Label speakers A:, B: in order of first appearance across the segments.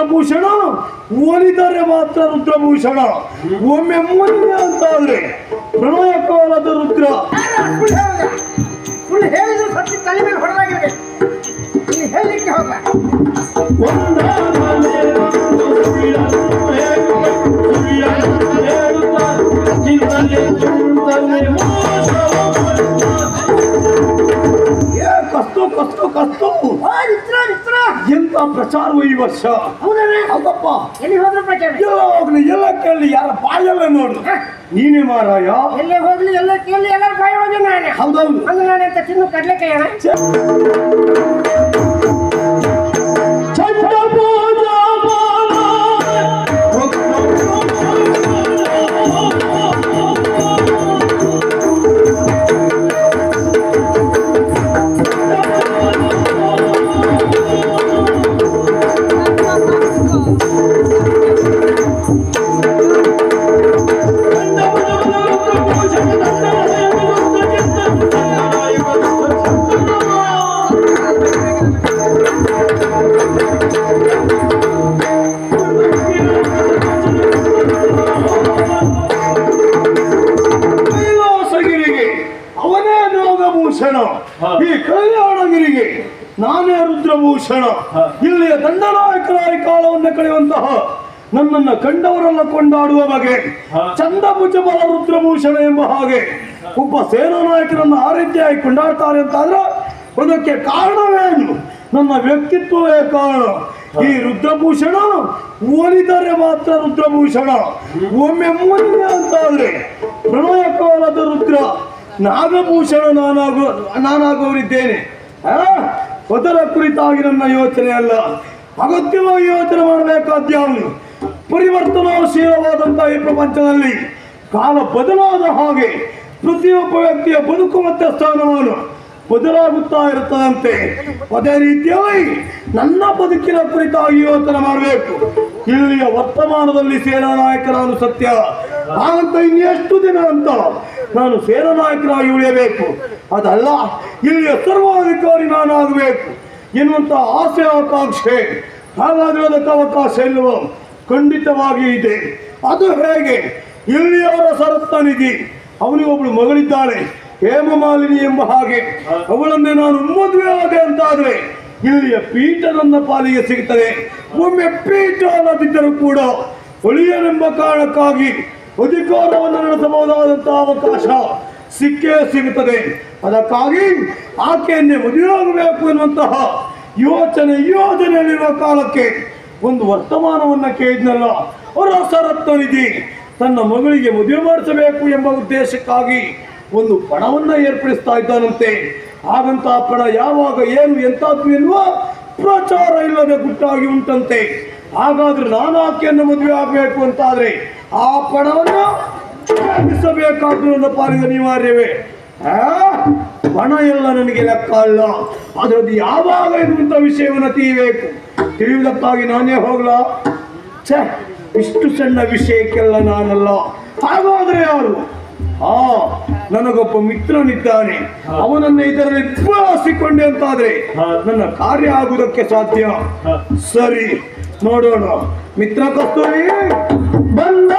A: ರುದ್ರಭೂಷಣ? ಒಲಿದರೆ ಮಾತ್ರ ರುದ್ರಭೂಷಣ. ಒಮ್ಮೆ ಮೂಲಿಯ ಅಂತ ಆದ್ರೆ ಪ್ರಣಯ ಕಾಲದ ರುದ್ರ
B: ಸುಳ್ಳು
A: ಕಸ್ತು ಕಸ್ತು ಕಸ್ತು ಎಂತ ಪ್ರಚಾರವು ಈ ವರ್ಷ? ಹೌದಪ್ಪ.
B: ಎಲ್ಲಿ ಹೋದ್ರೆ ಪ್ರಚಾರ?
A: ಎಲ್ಲ ಹೋಗ್ಲಿ ಎಲ್ಲ ಕೇಳಿ ಯಾರ ಬಾಯಲ್ಲ ನೋಡು. ನೀನೇ ಮಾರಾಯ.
B: ಎಲ್ಲ ಹೋಗ್ಲಿ ಎಲ್ಲ ಕೇಳಿ ಎಲ್ಲ ಬಾಯ ಹೋಗಿ ನಾನು.
A: ಹೌದೌದು.
B: ಅಂದ್ರೆ ನಾನು ಅಂತ ತಿನ್ನು ಕಡ್ಲೆಕಾಯಿ ಅಣ್ಣ?
A: ರುದ್ರಭೂಷಣ ಇಲ್ಲಿಯ ದಂಡನಾಯಕರಾಗಿ ಕಾಲವನ್ನು ಕಳೆಯುವಂತಹ ನನ್ನನ್ನು ಕಂಡವರನ್ನ ಕೊಂಡಾಡುವ ಬಗೆ. ಚಂದಭುಜ ಬಲ ರುದ್ರಭೂಷಣ ಎಂಬ ಹಾಗೆ ಒಬ್ಬ ಸೇನಾ ನಾಯಕರನ್ನು ಆ ರೀತಿಯಾಗಿ ಕೊಂಡಾಡ್ತಾರೆ ಅಂತಾದ್ರೆ ಅದಕ್ಕೆ ಕಾರಣವೇನು ನನ್ನ ವ್ಯಕ್ತಿತ್ವವೇ ಕಾರಣ. ಈ ರುದ್ರಭೂಷಣ ಓಲಿದರೆ ಮಾತ್ರ ರುದ್ರಭೂಷಣ. ಒಮ್ಮೆ ಮುನಿಯ ಅಂತಾದ್ರೆ ಪ್ರಣಯ ಕಾಲದ ರುದ್ರ. ನಾಗಭೂಷಣ ನಾನಾಗೋ ನಾನಾಗೋರಿದ್ದೇನೆ? ಅದರ ಕುರಿತಾಗಿ ನನ್ನ ಯೋಚನೆ ಅಲ್ಲ. ಅಗತ್ಯವಾಗಿ ಯೋಚನೆ ಮಾಡಬೇಕಾದ ಪರಿವರ್ತನಾಶೀಲವಾದಂತಹ ಈ ಪ್ರಪಂಚದಲ್ಲಿ ಕಾಲ ಬದಲಾದ ಹಾಗೆ ಪ್ರತಿಯೊಬ್ಬ ವ್ಯಕ್ತಿಯ ಬದುಕು ಸ್ಥಾನಮಾನ. ಬದಲಾಗುತ್ತಾ ಇರುತ್ತದಂತೆ. ಅದೇ ರೀತಿಯಾಗಿ ನನ್ನ ಬದುಕಿನ ಕುರಿತಾಗಿ ಯೋಚನೆ ಮಾಡಬೇಕು. ಇಲ್ಲಿಯ ವರ್ತಮಾನದಲ್ಲಿ ಸೇನಾ ನಾಯಕನಾನು ಸತ್ಯ. ಹಾಗಂತ ಇನ್ನೆಷ್ಟು ದಿನ ಅಂತ ನಾನು ಸೇನಾ ನಾಯಕರಾಗಿ ಉಳಿಯಬೇಕು. ಅದಲ್ಲ, ಇಲ್ಲಿಯ ಸರ್ವಾಧಿಕಾರಿ ನಾನು ಆಗಬೇಕು ಎನ್ನುವಂತ ಆಸೆ ಆಕಾಂಕ್ಷೆ. ಅದಕ್ಕೆ ಅವಕಾಶ ಇಲ್ಲವ? ಖಂಡಿತವಾಗಿ ಇದೆ. ಅದು ಹೇಗೆ? ಇಲ್ಲಿಯವರ ಸರತ್ನಿಧಿ ಅವನಿಗೊಬ್ಳು ಮಗಳಿದ್ದಾಳೆ. ಹೇಮಮಾಲಿನಿ ಎಂಬ ಹಾಗೆ ಅವಳನ್ನೇ ನಾನು ಮದುವೆ ಆದೆ ಅಂತಾದ್ರೆ ಇಲ್ಲಿಯ ಪೀಠ ನನ್ನ ಪಾಲಿಗೆ ಸಿಗುತ್ತದೆ ಒಮ್ಮೆ ಪೀಠ ಅಲ್ಲದಿದ್ದರೂ ಕೂಡ ಒಳಿಯನೆಂಬ ಕಾರಣಕ್ಕಾಗಿ ಅಧಿಕಾರವನ್ನು ನಡೆಸಬಹುದಾದಂತಹ ಅವಕಾಶ ಸಿಕ್ಕೇ ಸಿಗುತ್ತದೆ. ಅದಕ್ಕಾಗಿ ಆಕೆಯನ್ನೇ ಮದುವೆಯಾಗಬೇಕು ಎನ್ನುವಂತಹ ಯೋಚನೆ, ಯೋಜನೆಯಲ್ಲಿರುವ ಕಾಲಕ್ಕೆ ಒಂದು ವರ್ತಮಾನವನ್ನ ಕೇಳಿದ್ನಲ್ಲ ಅವರ ಸರತ್ವನಿಧಿ ತನ್ನ ಮಗಳಿಗೆ ಮದುವೆ ಮಾಡಿಸಬೇಕು ಎಂಬ ಉದ್ದೇಶಕ್ಕಾಗಿ ಒಂದು ಪಣವನ್ನು ಏರ್ಪಡಿಸ್ತಾ ಇದ್ದಾನಂತೆ. ಹಾಗಂತ ಪಣ ಯಾವಾಗ ಏನು ಎಂತಾದ್ರು ಎನ್ನುವ ಪ್ರಚಾರ ಇಲ್ಲದೆ ಗುಟ್ಟಾಗಿ ಉಂಟಂತೆ. ಹಾಗಾದ್ರೆ ನಾನು ಆಕೆಯನ್ನು ಮದುವೆ ಆಗಬೇಕು ಅಂತಾದ್ರೆ ಆ ಪಣವನ್ನು ನನ್ನ ಪಾಲಿಗೆ ಅನಿವಾರ್ಯವೇ? ಪಣ ಎಲ್ಲ ನನಗೆ ಲೆಕ್ಕ ಅಲ್ಲ. ಅದರದ್ದು ಯಾವಾಗ ಇರುವಂತ ವಿಷಯವನ್ನು ತಿಳಿಯಬೇಕು ತಿಳಿಯುವುದಕ್ಕಾಗಿ ನಾನೇ ಹೋಗ್ಲಾ? ಛೆ, ಇಷ್ಟು ಸಣ್ಣ ವಿಷಯಕ್ಕೆಲ್ಲ ನಾನಲ್ಲ. ಹಾಗಾದ್ರೆ ಯಾರು? ಆ ನನಗೊಬ್ಬ ಮಿತ್ರನಿದ್ದಾನೆ. ಅವನನ್ನ ಇದರಲ್ಲಿ ಬಳಸಿಕೊಂಡೆ ಅಂತಾದ್ರೆ ನನ್ನ ಕಾರ್ಯ ಆಗುವುದಕ್ಕೆ ಸಾಧ್ಯ. ಸರಿ ನೋಡೋಣ. ಮಿತ್ರ ಕಸ್ತೂರಿ ಬಂದ!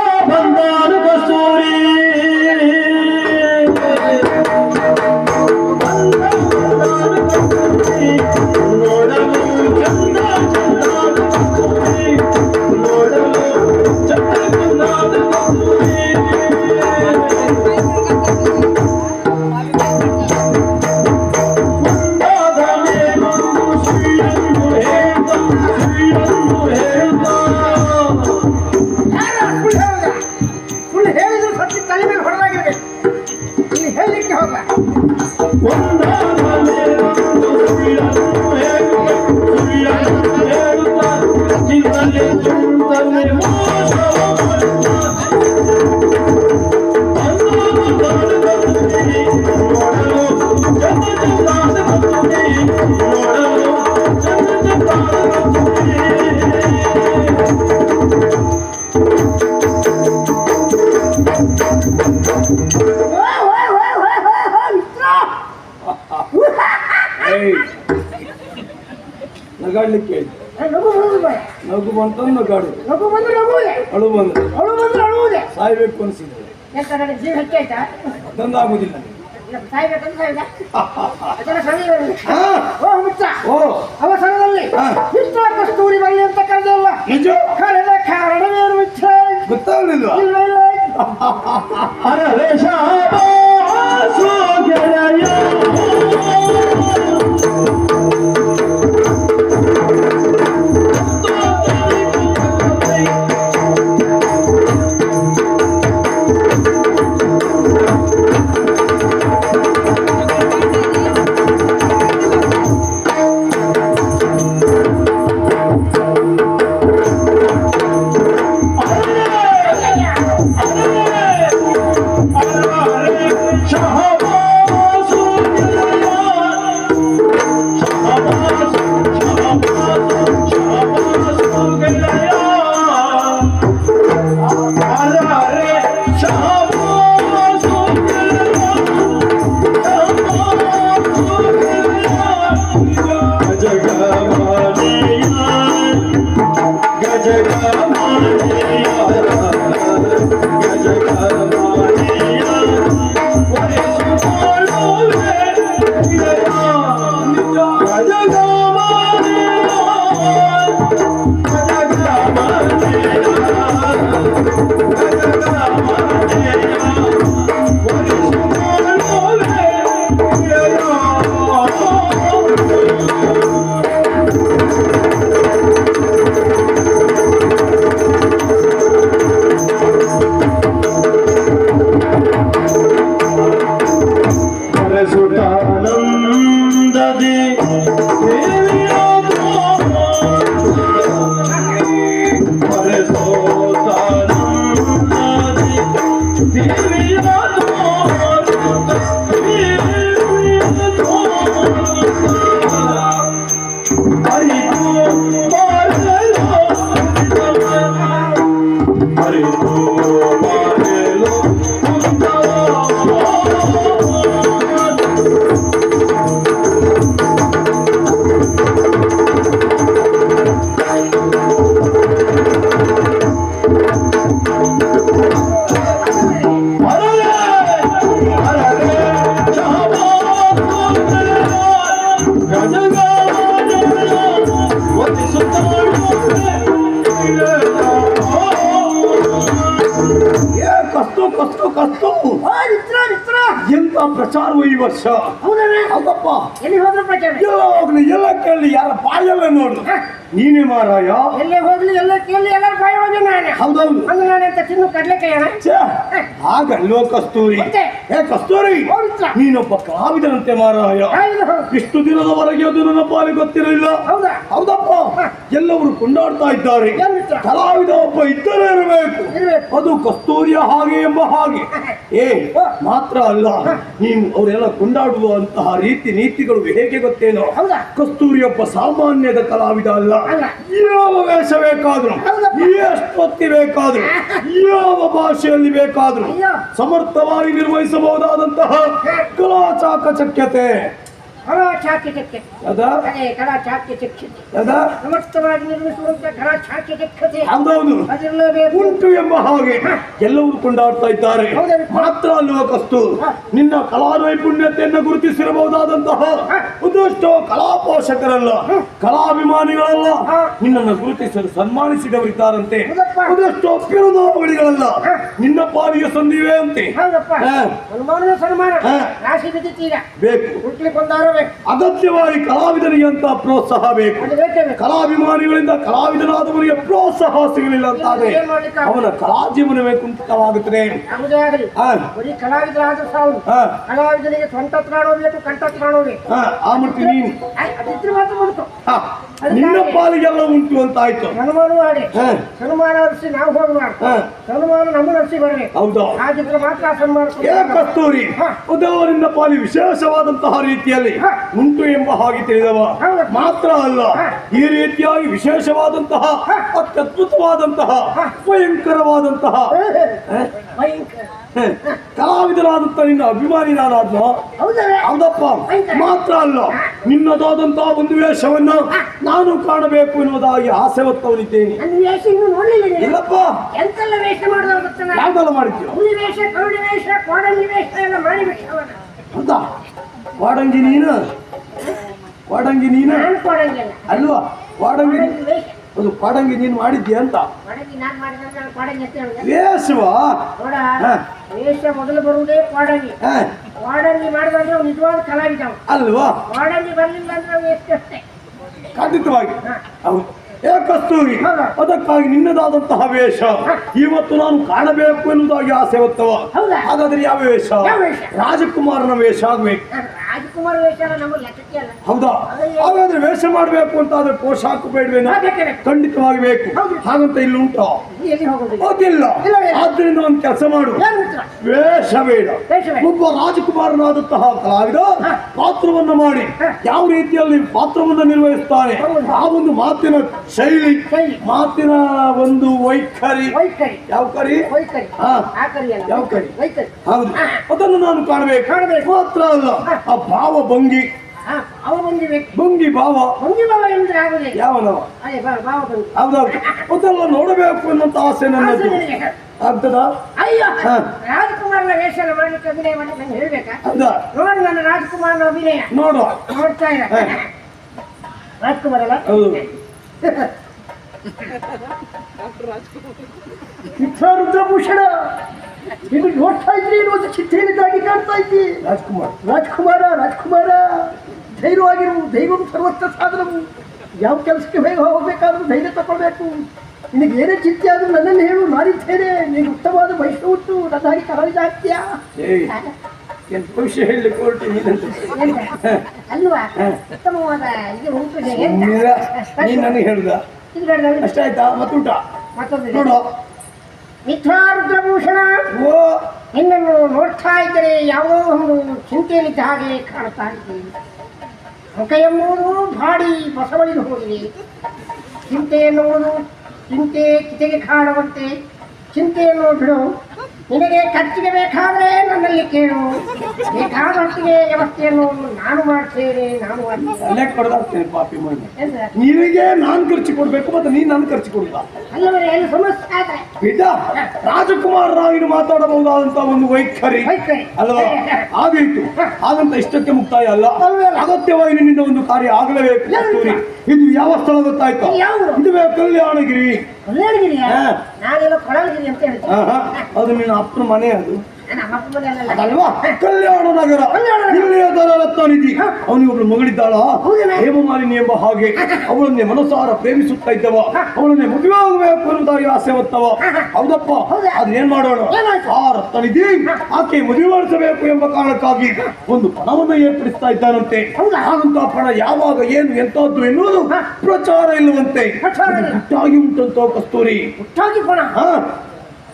A: ಸಾಯ್ಬೇಕು ಅನಿಸಿದ್ರೆ
C: ನನಗೆ ಜೀವ ಹೆಚ್ಚು ಆಯ್ತಾ? ಇಲ್ಲ, ಸಾಯ್ಬೇಕಂತ ಸಾಯ್ದ ಅದೆಲ್ಲ ಸರಿ ಇರೋದು.
A: ಹಾ.
C: ಓ ಮಿತ್ರ
A: ಓ.
C: ಅವಸರದಲ್ಲಿ
A: ಹಾ.
C: ಮಿತ್ರ ಕಸ್ತೂರಿ ಬರಲಿ ಅಂತ ಕರೆದಲ್ಲ.
A: ನಿಜ?
C: ಕರೆದ ಕಾರಣವೇನು ಮಿತ್ರ
A: ಗೊತ್ತಾಗ್ಲಿಲ್ವಾ?
C: ಇಲ್ಲ ಇಲ್ಲ.
A: ಕಸ್ತು
C: ಆ ಇತ್ರ ಇತ್ರ
A: ಎಂತ ಪ್ರಚಾರವು ಈ ವರ್ಷ?
C: ಹೌದಣ್ಣ
A: ಹೌದಪ್ಪ.
C: ಎಲ್ಲಿ ಹೋದ್ರು ಪ್ರಚಾರ?
A: ಎಲ್ಲ ಹೋಗ್ಲಿ ಎಲ್ಲ ಕೇಳಿ ಯಾರ ಬಾಯಲ್ಲ ನೋಡು. ನೀನೇ ಮಾರಾಯ?
C: ಎಲ್ಲೇ ಹೋಗ್ಲಿ ಎಲ್ಲ ಕೇಳಿ ಎಲ್ಲ ಬಾಯ ಹೋಗಿ ನಾನೇ.
A: ಹೌದೌದು.
C: ಅಂದ್ರೆ ನಾನು ಅಂತ ತಿನ್ನು ಕಡ್ಲೆಕಾಯಿ
A: ಛೇ, ಹಾಗಲ್ವೋ ಕಸ್ತೂರಿ? ಏ ಕಸ್ತೂರಿ
C: ಹೌದಾ?
A: ನೀನೊಬ್ಬ ಕಲಾವಿದನಂತೆ ಮಾರಾಯ.
C: ಹೌದು.
A: ಇಷ್ಟು ದಿನದವರೆಗೆ ಅದು ನನ್ನ ಪಾಲಿಗೆ ಗೊತ್ತಿರಲಿಲ್ಲ.
C: ಹೌದಾ?
A: ಹೌದಪ್ಪ. ಎಲ್ಲವರು ಕೊಂಡಾಡ್ತಾ ಇದ್ದಾರೆ? ಕಲಾವಿದ ಒಬ್ಬ ಇದ್ದರೆ ಇರಬೇಕು. ಅದು ಕಸ್ತೂರಿಯ ಹಾಗೆ ಎಂಬ ಹಾಗೆ. ಏ ಮಾತ್ರ ಅಲ್ಲ. ನೀವು ಅವರೆಲ್ಲ ಕೊಂಡಾಡುವಂತಹ ರೀತಿ ನೀತಿಗಳು ಹೇಗೆ ಗೊತ್ತೇನೋ? ಕಸ್ತೂರಿ ಒಬ್ಬ ಸಾಮಾನ್ಯದ ಕಲಾವಿದ ಅಲ್ಲ. ಯಾವ ವೇಷ ಬೇಕಾದ್ರು. ಎಷ್ಟೊತ್ತಿ ಬೇಕಾದ್ರು ಯಾವ ಭಾಷೆಯಲ್ಲಿ ಬೇಕಾದ್ರು ಸಮರ್ಥವಾಗಿ ನಿರ್ವಹಿಸಬಹುದಾದಂತಹ ಕಲಾ ಚಾಕಚಕ್ಯತೆ. ಅದ
C: ಸಮರ್ಥವಾಗಿ ನಿರ್ಮಿಸುವಂತ ಅದಿರಲೇಬೇಕು.
A: ಉಂಟು ಎಂಬ ಹಾಗೆ ಎಲ್ಲವರು ಕೊಂಡಾಡ್ತಾ ಇದ್ದಾರೆ. ಮಾತ್ರ ಲೋಕಸ್ತು. ಕಸ್ತು ನಿನ್ನ ಕಲಾ ನೈಪುಣ್ಯತೆಯನ್ನು ಗುರುತಿಸಿರಬಹುದಾದಂತಹ ಉದೃಷ್ಟ ಕಲಾ ಪೋಷಕರಲ್ಲ ಕಲಾಭಿಮಾನಿಗಳಲ್ಲ ನಿನ್ನನ್ನು ಗುರುತಿಸಲು ಸನ್ಮಾನಿಸಿದವರಿದ್ದಾರಂತೆ. ಬಿರುದಾವಳಿಗಳಲ್ಲ ನಿನ್ನ ಪಾಲಿಗೆ ಸಂದಿವೆ ಅಂತೆ.
C: ಸನ್ಮಾನ.
A: ಹಾ.
C: ರಾಶಿ ಬಿದ್ದಿತ್ತೀಗ
A: ಬೇಕು.
C: ಹುಟ್ಲಿಕ್ಕೆ ಬಂದಾರೋ
A: ಅಗತ್ಯವಾಗಿ ಕಲಾವಿದರಿಗೆ ಅಂತ ಪ್ರೋತ್ಸಾಹ ಬೇಕು. ಕಲಾಭಿಮಾನಿಗಳಿಂದ ಕಲಾವಿದನಾದವರಿಗೆ ಪ್ರೋತ್ಸಾಹ ಸಿಗಲಿಲ್ಲ ಅಂತಾದ್ರೆ? ಅವನ ಕಲಾ ಜೀವನವೇ ಕುಂಠಿತವಾಗುತ್ತದೆ
C: ಕಲಾವಿದನಿಗೆ ಸ್ವಂತ ತ್ರಾಣೋ ಬೇಕು ಕಂಠ ತ್ರಾಣೋ ಬೇಕು.
A: ಹಾ, ಆ ಮಟ್ಟಿ ನೀನು. ನಿನ್ನ ಪಾಲಿಗೆಲ್ಲ ಉಂಟು ಅಂತ ಆಯ್ತು.
C: ಸನ್ಮಾನ ಮಾಡಿ
A: ಹಾ,
C: ಸನ್ಮಾನ ಹರಿಸಿ ನಾವು ಹೋಗಿ
A: ಮಾಡಿ.
C: ಸನ್ಮಾನ ನಮ್ಮ ನರ್ಸಿ ಬರಲಿ.
A: ಹೌದು.
C: ಹಾಗಿದ್ರೆ ಮಾತ್ರ ಸನ್ಮಾನ
A: ಕಸ್ತೂರಿ. ಉದಯವರಿಂದ ಪಾಲಿ ವಿಶೇಷವಾದಂತಹ ರೀತಿಯಲ್ಲಿ. ಉಂಟು ಎಂಬ ಹಾಗೆ ತಿಳಿದವ. ಮಾತ್ರ ಅಲ್ಲ ಈ ರೀತಿಯಾಗಿ ವಿಶೇಷವಾದಂತಹ. ಅತ್ಯದ್ಭುತವಾದಂತಹ. ಭಯಂಕರವಾದಂತಹ ಕಲಾವಿದರಾದಂತ ನಿನ್ನ ಅಭಿಮಾನಿ ನಾನಾದ್ನೋ? ಹೌದಪ್ಪ. ಮಾತ್ರ ಅಲ್ಲ ನಿನ್ನದಾದಂತಹ ಒಂದು ವೇಷವನ್ನ ನಾನು ಕಾಣಬೇಕು ಎನ್ನುವುದಾಗಿ ಆಸೆ ಹೊತ್ತವನಿದ್ದೇನೆ ಇಲ್ಲಪ್ಪ. ಯಾವ್ದೆಲ್ಲ ಮಾಡಿದ್ಯೋ ಹೌದಾ? ವಾಡಂಗಿ ನೀನು? ವಾಡಂಗಿ ನೀನು? ಅಲ್ವಾ? ವಾಡಂಗಿ ಅದು ವಾಡಂಗಿ ನೀನು ಮಾಡಿದ್ಯಾ ಅಂತ? ವೇಷವ.
B: ವೇಷ ಮೊದಲು ಬರುವುದೇ ಕೋಡಂಗಿ
A: ಹ,
B: ಕೋಡಂಗಿ ಮಾಡಿದ್ರೆ ನಿಜವಾದ ಕಲಾವಿದ.
A: ಅಲ್ವಾ?
B: ಕೋಡಂಗಿ ಬರ್ಲಿಲ್ಲ ಅಂದ್ರೆ ಅವ್ನು ಎಷ್ಟಷ್ಟೇ
A: ಖಂಡಿತವಾಗಿ. ಹೌದು. ಏ ಕಸ್ತೂರಿ
B: ಹೌದು.
A: ಅದಕ್ಕಾಗಿ ನಿನ್ನದಾದಂತಹ ವೇಷ ಇವತ್ತು ನಾನು ಕಾಣಬೇಕು ಎನ್ನುವುದಾಗಿ ಆಸೆ ಹೊತ್ತವ ಹಾಗಾದ್ರೆ ಯಾವ ವೇಷ? ರಾಜಕುಮಾರನ ವೇಷ ಆಗ್ಬೇಕು.
B: ರಾಜಕುಮಾರ ವೇಷ ನಮಗೆ ಲೆಕ್ಕಕ್ಕೆ ಅಲ್ಲ.
A: ಹೌದಾ? ಹಾಗಾದ್ರೆ ವೇಷ ಮಾಡಬೇಕು ಅಂತ ಆದ್ರೆ ಪೋಷಾಕು ಬೇಡವೇನೋ. ಖಂಡಿತವಾಗಿ ಬೇಕು. ಹಾಗಂತ ಇಲ್ಲಿ ಉಂಟು?
B: ಗೊತ್ತಿಲ್ಲ.
A: ಆದ್ರಿಂದ ಒಂದು ಕೆಲಸ ಮಾಡು. ವೇಷ ಬೇಡ. ಒಬ್ಬ ರಾಜಕುಮಾರನಾದಂತಹ ಕಲಾವಿದ ಪಾತ್ರವನ್ನ ಮಾಡಿ. ಯಾವ ರೀತಿಯಲ್ಲಿ ಪಾತ್ರವನ್ನ ನಿರ್ವಹಿಸ್ತಾನೆ? ಆ ಒಂದು ಮಾತಿನ ಶೈಲಿ. ಮಾತಿನ ಒಂದು ವೈಖರಿ. ಯಾವ ಕರಿ? ಯಾವ ಕರಿ? ಹೌದು. ಅದನ್ನು ನಾನು ಕಾಣಬೇಕು.
B: ಕಾಣಬೇಕು.
A: ಮಾತ್ರ ಅಲ್ಲ. ಆ ಭಾವ ಭಂಗಿ.
B: ಭಂಗಿ
A: ಭಂಗಿ ಭಾವ.
B: ಎಂದ್ರೆ ಆಗುದಿಲ್ಲ
A: ಯಾವನವ
B: ಅದೇ ಬಾ ಬಾವ
A: ಹೌದೌದು. ಅದೆಲ್ಲ ನೋಡಬೇಕು ಅನ್ನೋ ಆಸೆ ನನ್ನದು ಆಗ್ತದ?
B: ಅಯ್ಯೋ
A: ಹಾ.
B: ರಾಜಕುಮಾರನ ವೇಷ ಎಲ್ಲ ಮಾಡ್ಲಿಕ್ಕೆ ಅಭಿನಯ ಹೇಳ್ಬೇಕಾ?
A: ಹೌದಾ?
B: ನೋಡಿ ನನ್ನ ರಾಜಕುಮಾರನ ಅಭಿನಯ.
A: ನೋಡುವ
B: ನೋಡ್ತಾ ಇರ. ರಾಜ್ಕುಮಾರ್ ಅಲ್ಲ?
A: ಹೌದು.
B: ರುದ್ರಭೂಷಣ ಇದು ನೋಡ್ತಾ ಇದ್ರಿ ಒಂದು ಚಿತ್ರೇನಿದ್ದಾಗಿ ಕಾಣ್ತಾ ಇದ್ದಿ?
A: ರಾಜ್ಕುಮಾರ್.
B: ರಾಜ್ಕುಮಾರ ರಾಜ್ಕುಮಾರ. ಧೈರ್ಯವಾಗಿರು ದೈವಂ ಸರ್ವತ್ರ ಸಾಧನವು ಯಾವ ಕೆಲಸಕ್ಕೆ ಬೇಗ ಹೋಗ್ಬೇಕಾದ್ರೂ ಧೈರ್ಯ ತಗೊಳ್ಬೇಕು. ನಿನಗೆ ಏನೇ ಚಿಂತೆ ಆದ್ರೂ ನನ್ನನ್ನು ಹೇಳು ನಾನಿದ್ದೇನೆ ನೀನು ಉತ್ತಮವಾದ ಭವಿಷ್ಯ ಉಂಟು ನನ್ನಾಗಿ ಹಾಗೆ ಆಗ್ತೀಯ
A: ಭವಿಷ್ಯ ಹೇಳಲಿಕ್ಕೆ ಹೊರಟಿ ನೀನಂತ?
B: ಅಲ್ವಾ? ಉತ್ತಮವಾದ ಇದು
A: ಸುಮ್ಮನಿರ, ನನಗೆ ಹೇಳ್ದ. ಅಷ್ಟಾಯ್ತಾ? ಮತ್ತುಂಟ?
B: ಮತ್ತೊಂದು
A: ನೋಡು.
B: ಮಿಥ್ಯಾ ರುದ್ರಭೂಷಣ
A: ಓ.
B: ನಿನ್ನನ್ನು ನೋಡ್ತಾ ಇದ್ದರೆ ಯಾವುದೋ ಒಂದು ಚಿಂತೆಯಲ್ಲಿದ್ದ ಹಾಗೆ ಕಾಣ್ತಾ ಇದ್ದೀನಿ ಮುಖ ಎಂಬುದು ಬಾಡಿ ಬಸವಳಿದು ಹೋಗಿದೆ. ಚಿಂತೆ ಎನ್ನುವುದು ಚಿಂತೆ ಕಿತೆಗೆ ಕಾಣುವಂತೆ ಚಿಂತೆಯನ್ನು ಬಿಡು. ನಿನಗೆ ಖರ್ಚಿಗೆ ಬೇಕಾದ್ರೆ ನನ್ನಲ್ಲಿ ಕೇಳು. ಬೇಕಾದಷ್ಟಿಗೆ ವ್ಯವಸ್ಥೆಯನ್ನು ನಾನು ಮಾಡ್ತೇನೆ ನಾನು ಮಾಡ್ತೇನೆ.
A: ಕೊಡದಾಗ್ತೇನೆ ಪಾಪಿ
B: ಮಾಡಿ
A: ನಿನಗೆ ನಾನು ಖರ್ಚು ಕೊಡ್ಬೇಕು ಮತ್ತೆ ನೀನ್ ನನ್ ಖರ್ಚು ಕೊಡುವ
B: ಅಲ್ಲವೇ ಏನು ಸಮಸ್ಯೆ ಆದರೆ?
A: ರಾಜಕುಮಾರ್ ರಾವಿನ ಮಾತಾಡಬಹುದಾದಂತ ಒಂದು ವೈಖರಿ. ಅಲ್ವಾ ಆಗಿತ್ತು ಹಾಗಂತ ಇಷ್ಟಕ್ಕೆ ಮುಕ್ತಾಯ ಅಲ್ಲ. ಅಗತ್ಯವಾಗಿ ನಿನ್ನಿಂದ ಒಂದು ಕಾರ್ಯ ಆಗಲೇಬೇಕು. ಇದು ಯಾವ ಸ್ಥಳ ಗೊತ್ತಾಯ್ತು? ಇದುವೇ ಕಲ್ಯಾಣಗಿರಿ.
B: ಕಲ್ಯಾಣಗಿರಿಯ
A: ಹಾ.
B: ನಾನೆಲ್ಲ ಕೊಳಲಗಿರಿ ಅಂತ ಹೇಳ್ತೀನಿ
A: ಆಹಾ, ಅದು ನಿನ್ನ ಅಪ್ಪನ ಮನೆ ಅದು
B: ನಮ್ಮ ಅಪ್ಪ ಮನೆಯಲ್ಲ
A: ಅದಲ್ವಾ? ಕಲ್ಯಾಣ ನಗರ. ಇಲ್ಲಿಯ ರತ್ನಿಧಿ ಅವನಿಗೆ ಒಬ್ಳು ಮಗಳಿದ್ದಾಳ? ಹೇಮಮಾಲಿನಿ ಎಂಬ ಹಾಗೆ ಅವಳನ್ನೇ ಮನಸಾರ ಪ್ರೇಮಿಸುತ್ತಾ ಇದ್ದವ. ಅವಳನ್ನೇ ಮದುವೆ ಆಗಬೇಕು ಎಂಬುದಾಗಿ ಆಸೆ ಹೊತ್ತವ. ಹೌದಪ್ಪ.
B: ಅದನ್ನೇನ್
A: ಅದೇನ್ ಮಾಡೋಣ? ಆ ರತ್ನಿಧಿ ಆಕೆ ಮದುವೆ ಮಾಡಿಸಬೇಕು ಎಂಬ ಕಾರಣಕ್ಕಾಗಿ ಒಂದು ಪಣವನ್ನು ಏರ್ಪಡಿಸ್ತಾ ಇದ್ದಾನಂತೆ? ಹಾಗಂತ ಪಣ ಯಾವಾಗ ಏನು ಎಂತದ್ದು ಎನ್ನುವುದು ಪ್ರಚಾರ ಇಲ್ಲವಂತೆ. ಉಂಟಂತ ಕಸ್ತೂರಿ.
B: ಪಣ?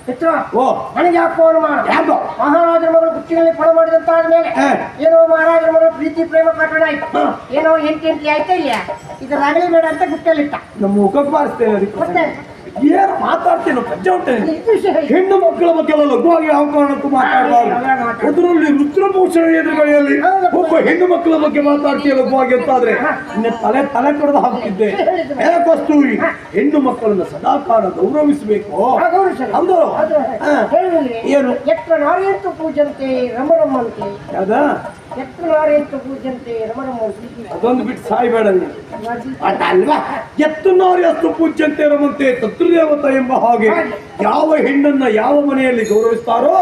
B: ಮಿತ್ರ
A: ಓ.
B: ನನಗೆ ಯಾಕೆ ಫೋನ್ ಮಾಡ
A: ಯಾಕೋ?
B: ಮಹಾರಾಜರ ಮಗಳು ಕುಚ್ಚಿನಲ್ಲಿ ಫೋನ್ ಮಾಡಿದಂತ ಆದ್ಮೇಲೆ. ಏನೋ ಮಹಾರಾಜರ ಮಗಳು ಪ್ರೀತಿ ಪ್ರೇಮ ಪ್ರಕರಣ ಆಯ್ತು. ಏನೋ ಎಂಟಿ ಎಂಟಿ ಆಯ್ತಾ ಇಲ್ಲ ಇದರಾಗಲೇ ಬೇಡ ಅಂತ ಗುಟ್ಟಲ್ಲಿಟ್ಟ.
A: ನಮ್ಮ ಮುಖಕ್ಕೆ ಬಾರಿಸ್ತೇನೆ ಅದಕ್ಕೆ. ಏನು ಮಾತಾಡ್ತೀನೋ
B: ವಿಷಯ
A: ಹೆಣ್ಣು ಮಕ್ಕಳ ಬಗ್ಗೆ ಲಘುವಾಗಿ ಯಾವ ಕಾರಣಕ್ಕೂ ಮಾತಾಡಬಾರ್ದು ಅದರಲ್ಲಿ ರುದ್ರಭೂಷಣ ಎದುರುಗಡೆಯಲ್ಲಿ ಒಬ್ಬ ಹೆಣ್ಣು ಮಕ್ಕಳ ಬಗ್ಗೆ ಮಾತಾಡ್ತೀಯ ಲಘುವಾಗಿ ಅಂತಾದ್ರೆ ನಿನ್ನ ತಲೆ ತಲೆ ಕಡ್ದು ಹಾಕ್ತಿದ್ದೆ. ಯಾಕಸ್ತು ಹೆಣ್ಣು ಮಕ್ಕಳನ್ನ ಸದಾಕಾಲ ಗೌರವಿಸಬೇಕು.
B: ಆ ಗೌರವಿಸಲು.
A: ಹೌದು.
B: ಅದು
A: ಹಾ.
B: ಹೇಳಿದ್ರೆ
A: ಏನು?
B: ಪೂಜಂತೆ ರಮರಮ್ಮಂತೆ
A: ಯಾವ್ದ?
B: ಪೂಜಂತೆ ರಮರಮ್ಮಂತೆ
A: ಅದೊಂದು ಬಿಟ್ಟು ಸಾಯ್ಬೇಡ ನೀನು. ಅದಲ್ವಾ ಎತ್ತು ನಾರಿ ಅಷ್ಟು ಪೂಜ್ಯಂತೆ ಇರುವಂತೆ ತತ್ರುದೇವತ ಎಂಬ ಹಾಗೆ ಯಾವ ಹೆಣ್ಣನ್ನ ಯಾವ ಮನೆಯಲ್ಲಿ ಗೌರವಿಸ್ತಾರೋ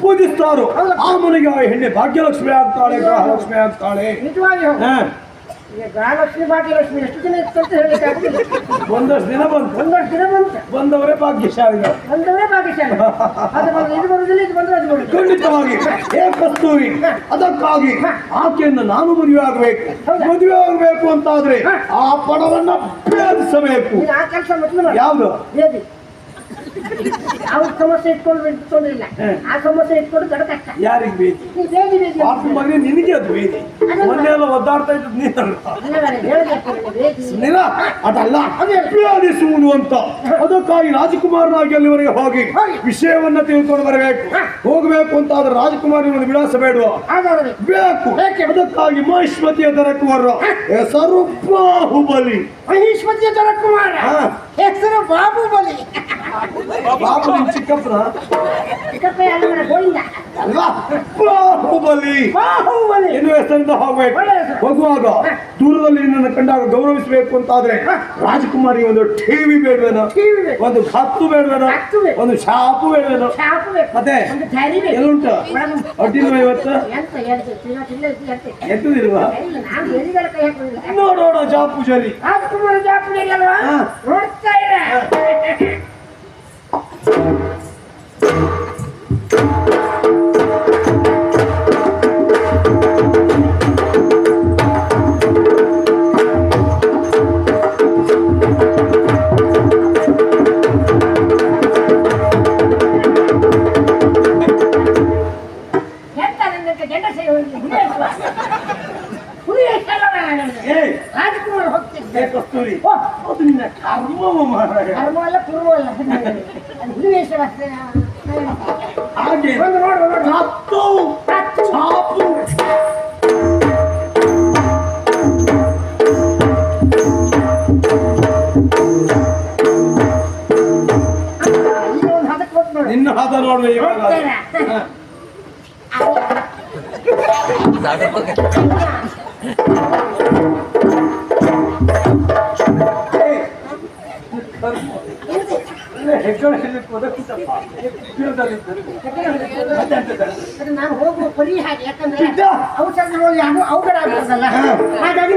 A: ಪೂಜಿಸ್ತಾರೋ ಆ ಮನೆಗೆ ಆ ಹೆಣ್ಣೆ ಭಾಗ್ಯಲಕ್ಷ್ಮಿ ಆಗ್ತಾಳೆ ಗ್ರಹಲಕ್ಷ್ಮಿ ಆಗ್ತಾಳೆ.
B: ನಿಜವಾಗಿ ಈಗ ಗೃಹಲಕ್ಷ್ಮಿ ಭಾಗ್ಯಲಕ್ಷ್ಮಿ ಎಷ್ಟು ದಿನ ಇತ್ತು ಅಂತ ಹೇಳಿಕ್ಕೆ ಆಗುದಿಲ್ಲ.
A: ಒಂದಷ್ಟು ದಿನ ಬಂತು.
B: ಒಂದಷ್ಟು ದಿನ ಬಂತು.
A: ಬಂದವರೇ ಭಾಗ್ಯಶಾಲಿ
B: ಬಂದವೇ ಭಾಗ್ಯಶಾಲಿ. ಅದು ಬಂದು ಇದು ಬರುದಿಲ್ಲ ಇದು ಬಂದ್ರೆ ಅದು ಬರುದು
A: ಖಂಡಿತವಾಗಿ. ಏ ಕಸ್ತೂರಿ ಅದಕ್ಕಾಗಿ ಆಕೆಯನ್ನು ನಾನು ಮದುವೆ ಆಗಬೇಕು. ಮದುವೆ ಆಗಬೇಕು ಅಂತಾದ್ರೆ ಆ ಪಣವನ್ನ ಭೇದಿಸಬೇಕು.
B: ನೀನು ಆ ಕೆಲಸ ಮೊದಲು ಮಾಡಿ
A: ಯಾವ್ದು?
B: ಬೇದಿ ಅವ್ರ ಸಮಸ್ಯೆ ಇಟ್ಕೊಂಡು
A: ಹ್ಮ್.
B: ಆ ಸಮಸ್ಯೆ ಇಟ್ಕೊಂಡು ದೊಡ್ಡ ಕಷ್ಟ
A: ಯಾರಿಗೆ ಬೇದಿ
B: ಬೇದಿ ಬೇದಿ
A: ಪಾಪ ಮಗನೇ ನಿನಗೆ ಅದು ಬೇದಿ ಮೊನ್ನೆ ಎಲ್ಲ ಒದ್ದಾಡ್ತಾ ಇದ್ದದ್ದು
B: ಬೇದಿ
A: ಸುನೀಲ ಅದಲ್ಲ. ಅಭಿಯಾನಿಸುವುದು ಅಂತ. ಅದಕ್ಕಾಗಿ ರಾಜಕುಮಾರನಾಗಿ ಅಲ್ಲಿವರೆಗೆ ಹೋಗಿ. ವಿಷಯವನ್ನ ತಿಳ್ಕೊಂಡು ಬರಬೇಕು. ಹೋಗಬೇಕು ಅಂತ ಆದ್ರೆ ರಾಜಕುಮಾರಿ ಒಂದು ವಿಳಾಸ ಬೇಡುವ
B: ಹಾಗಾದ್ರೆ
A: ಬೇಕು. ಅದಕ್ಕಾಗಿ ಮಹಿಷ್ಮತಿಯ ದರಕುಮಾರ. ಹೆಸರು ಬಾಹುಬಲಿ
B: ಮಹಿಷ್ಮತಿಯ
A: ದರಕುಮಾರ.
B: ಹೆಸರು ಬಾಬುಬಲಿ
A: ಬಾಹುಬಲಿ ಚಿಕ್ಕಪ್ಪನ? ಬಾಹುಬಲಿ. ಹೆಸರಿಂದ ಹೋಗ್ಬೇಕು. ಹೋಗುವಾಗ ದೂರದಲ್ಲಿ ನಿನ್ನನ್ನು ಕಂಡಾಗ ಗೌರವಿಸಬೇಕು ಅಂತಾದ್ರೆ ರಾಜಕುಮಾರಿ ಒಂದು ಟಿವಿ ಬೇಡವೇನು. ಒಂದು ಹತ್ತು ಬೇಡವೇನು. ಒಂದು ಶಾಪು ಬೇಡವೇನು? ಮತ್ತೆ? ಎಲ್ಲುಂಟು? ಅಡ್ಡಿಲ್ವ ಇವತ್ತು?
B: ಎಂತ? ಎಂತ? ಇವತ್ತು ಇಲ್ಲ ಇದು ಎಂತ ಇಲ್ಲ ನಾನು ಎಲ್ಲಿಗಾರ ಕೈ ಹಾಕೋದಿಲ್ಲ
A: ನೋಡೋಣ
B: ರಾಜ್ಕುಮಾರ ಅಲ್ವಾ? ನೋಡ್ತಾ ಇರ? ಹಾಗೆ ಒಂದು ನೋಡು ನೋಡು
A: ಹತ್ತು
B: ಹತ್ತು.
A: ಶಾಪು
B: ಈಗ ಒಂದು ಹದಕ್ಕೆ ಹೋದ್ ನೋಡು
A: ನಿನ್ನ ಹದ ನೋಡುವ ಇವಾಗ
B: ಹೋಗ್ತೇನೆ.
A: ಹಾ. ಹೆಗ್ಗಣ ಒದಗಿಸಪ್ಪ.
B: ಹಾಗಾಗಿ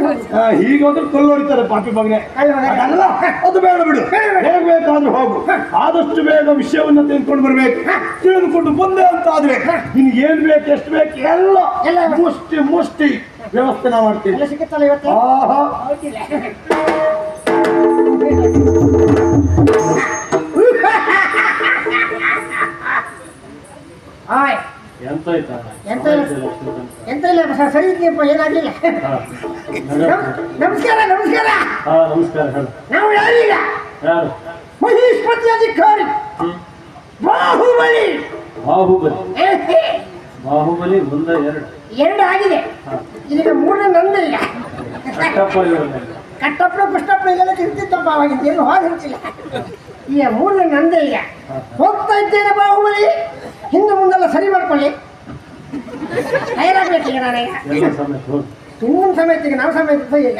B: ಹೋಗಿ,
A: ಹೀಗೆ ಹೋದ್ರೆ ಕಲ್ಲು ಹೊಡಿತಾರೆ ಪಾಪಿ ಮಗನೆ ಅದು ಬೇಡ ಬಿಡು ಹೇಗ್ ಬೇಕಾದ್ರೂ ಹೋಗು ಆದಷ್ಟು ಬೇಗ ವಿಷಯವನ್ನ ತಿಳ್ಕೊಂಡು ಬರ್ಬೇಕು ತಿಳಿದುಕೊಂಡು ಬಂದೆ ಅಂತ ಆದ್ರೆ ನಿನ್ಗೆ ಏನ್ ಬೇಕು ಎಷ್ಟು ಬೇಕು ಎಲ್ಲ ಮುಷ್ಟಿ ಮುಷ್ಟಿ ವ್ಯವಸ್ಥೆ
B: ನಾವು ಮಾಡ್ತೀವಿ
A: ಆಹಾ
D: ಎಂತ ಆಯ್ತಾ
B: ಎಂತ ಇಲ್ಲ? ಎಂತ ಇಲ್ಲ ಸರಿ ಇದೆಯಪ್ಪ ಏನಾಗಲಿಲ್ಲ? ನಮಸ್ಕಾರ. ನಮಸ್ಕಾರ
D: ನಮಸ್ಕಾರ.
B: ನಾವು ಯಾರೀಗ
D: ಯಾರು?
B: ಅಧಿಕಾರಿ. ಬಾಹುಬಲಿ.
D: ಬಾಹುಬಲಿ. ಬಾಹುಬಲಿ ಒಂದ ಎರಡು.
B: ಎರಡು ಆಗಿದೆ. ಈಗ ಮೂರನೇ
D: ನಂದಿಲ್ಲ
B: ಕಟ್ಟಪ್ಪನ ಪುಷ್ಟಪ್ಪನ ಇದೆಲ್ಲ ತಿಂತಿದ್ದಪ್ಪ ಅವಾಗಿಂದ ಏನು ಹೋಗಿರ್ತಿಲ್ಲ ಈಗ ಮೂರನೇ ನಂದೇ ಈಗ ಹೋಗ್ತಾ ಇದ್ದೇನೆ ಬಾಹುಬಲಿ ಹಿಂದೆ ಮುಂದೆಲ್ಲ ಸರಿ ಮಾಡ್ಕೊಳ್ಳಿ. ತಯಾರಾಗ್ಬೇಕು ನಾನೇ ನಾನೀಗ.
D: ಎಲ್ಲ ಸಮೇತ ಹೋಗಿ
B: ಈಗ ನಾವು ಸಮೇತ ಈಗ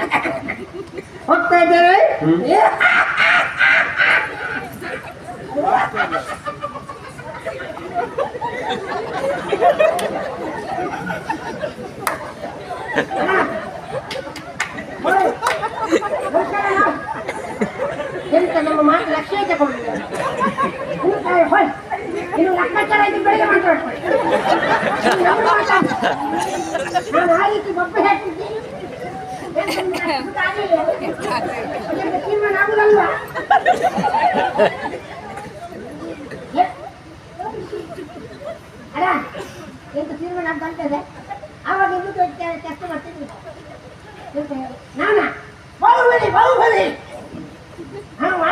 B: ಹೋಗ್ತಾ ಇದ್ದೇನೆ
D: ಹ್ಮ್.
B: ಏ, ಹೋಯ್, ನಮಸ್ಕಾರ. ನಮ್ಮ ಮಾತು ಲಕ್ಷ್ಯ ತಗೊಂಡಿದ್ದಾರೆ. ಹೋಯ್. ಇನ್ನು ಲೆಕ್ಕಾಚಾರ ಇದ್ದು ಬೆಳಿಗ್ಗೆ. ನಾನು ತೀರ್ಮಾನ ಎಂತ ತೀರ್ಮಾನ ಅಂತದೆ ಆವಾಗ ಇನ್ನೂ ಟೆಸ್ಟ್ ಮಾಡ್ತಿದ್ವಿ ನಾನಾ ಬಾಹುಬಲಿ ಬಾಹುಬಲಿ ಹಾ ಮಾತಿ ಹುಳಿ ಅಲ್ಲ ಬಾಹುಬಲಿ ಬಾಹುಬಲಿ ಹೋಗ್ತಾ ಇದ್ದೇನೆ ಹೋಗುದು ಹೋಗಿಲ್ಲ ಇಲ್ಲ ಸರಿ ಮಾಡ್ತಾನೆ ಅಂದೆ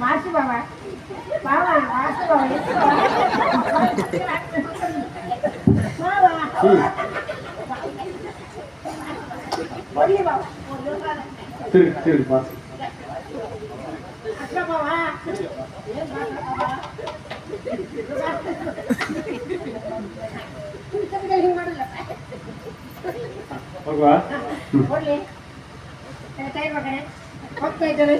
B: ಮಾಡಿಸಿ ಬಾಬಾ ಬಾಬಾ ಮಾಡಿಸಿ ಬಾಬಾ ಎಷ್ಟು ಬಾಬಾ ಬರಲಿ ಬಾಬಾ
D: ತಿರುಗಿ ತಿರುಗಿ ಬಾ
B: ಅಷ್ಟ ಬಾಬಾ ಏನ್ ಬಾಬಾ ಹಿಂಗೆ ಮಾಡಿಲ್ಲ
D: ಹೋಗುವ
B: ಕೊಡ್ಲಿ ತಯಾರು ಮಗನೇ ಹೋಗ್ತಾ ಇದ್ದೇನೆ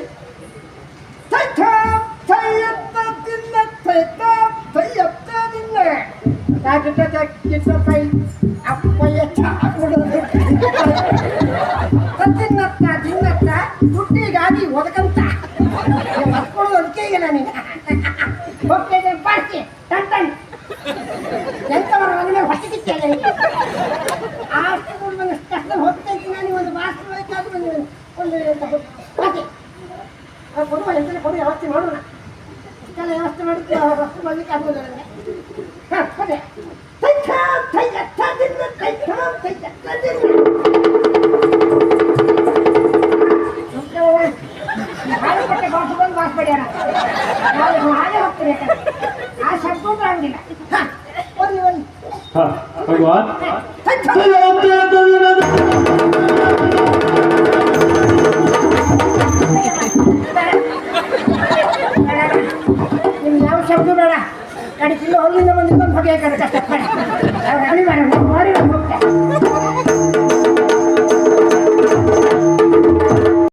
B: ತಿನ್ನತ್ತ ತಿನ್ನತ್ತ ಹುಟ್ಟಿಗಾಗಿ ಒದಕಂತ ಮಕ್ಕಳು ಅದಕ್ಕೆ ಈಗ ನಾನೀಗ ಹೋಗ್ತಾ ಇದ್ದೇನೆ ಪಾರ್ಟಿ ಟನ್ ಟನ್ ಎಂತ ನನ್ನ ಮೇಲೆ ಹೊಟ್ಟೆ ಕಿತ್ತೆ ಆ ನೋಡಿ ವ್ಯವಸ್ಥೆ ಮಾಡೋಣ ಇಷ್ಟೆಲ್ಲ ವ್ಯವಸ್ಥೆ ಮಾಡಿದ್ರೆ ರಸ್ತೆ ಮಾಡ್ಲಿಕ್ಕೆ ಆಗೋದಿಲ್ಲ ನನಗೆ ಹಾಂ ಅದೇ ತೈಕ ತೈಕ ತದಿನ್ನ ತೈಕ ತೈಕ ತದಿನ್ನ ಹಾಗೆ ಕೊಟ್ಟೆ ಬಾಸು ಬಂದು ಬಾಸ್ ಬೇಡ್ಯಾರ ನಾನು ಹಾಗೆ ಹೋಗ್ತೀನಿ ಆ ಶಬ್ದ ಬರಂಗಿಲ್ಲ ಹಾಂ ಒಂದು ಒಂದು
D: ಹಾ ಭಗವಾನ್